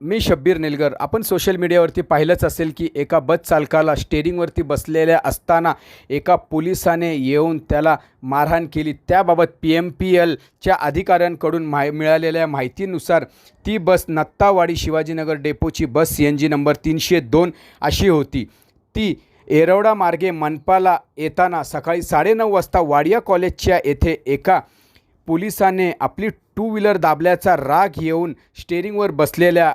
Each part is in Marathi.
मी शब्बीर निलगर. आपण सोशल मीडियावरती पाहिलंच असेल की एका बस चालकाला स्टेरिंगवरती बसलेल्या असताना एका पोलिसाने येऊन त्याला मारहाण केली. त्याबाबत पी एम पी एलच्या अधिकाऱ्यांकडून माहि मिळालेल्या माहितीनुसार ती बस नत्तावाडी शिवाजीनगर डेपोची बस एन जी नंबर तीनशे दोन अशी होती. ती येरवडा मार्गे मनपाला येताना सकाळी साडेनऊ वाजता वाडिया कॉलेजच्या येथे एका पोलिसाने आपली टू व्हीलर दाबल्याचा राग येऊन स्टेअरिंगवर बसलेल्या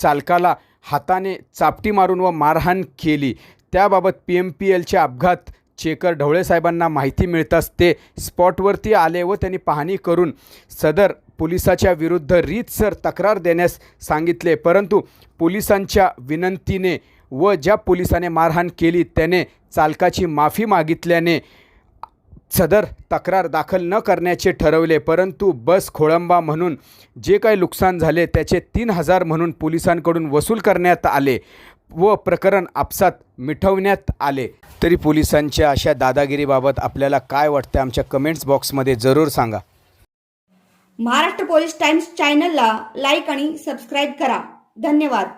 चालकाला हाताने चापटी मारून व मारहाण केली. त्याबाबत पी एम पी एलच्या अपघात चेकर ढवळेसाहेबांना माहिती मिळताच ते स्पॉटवरती आले व त्यांनी पाहणी करून सदर पोलिसाच्या विरुद्ध रीतसर तक्रार देण्यास सांगितले. परंतु पोलिसांच्या विनंतीने व ज्या पोलिसाने मारहाण केली त्याने चालकाची माफी मागितल्याने सदर तक्रार दाखल न करण्याचे ठरवले परंतु बस खोळंबा म्हणून जे काही नुकसान झाले त्याचे तीन हजार म्हणून पोलिसांकडून वसूल करण्यात आले व प्रकरण आपसात मिटवण्यात आले. तरी पोलिसांच्या अशा दादागिरीबाबत आपल्याला काय वाटतं आमच्या कमेंट्स बॉक्समध्ये जरूर सांगा. महाराष्ट्र पोलीस टाइम्स चॅनलला लाईक आणि सबस्क्राईब करा. धन्यवाद.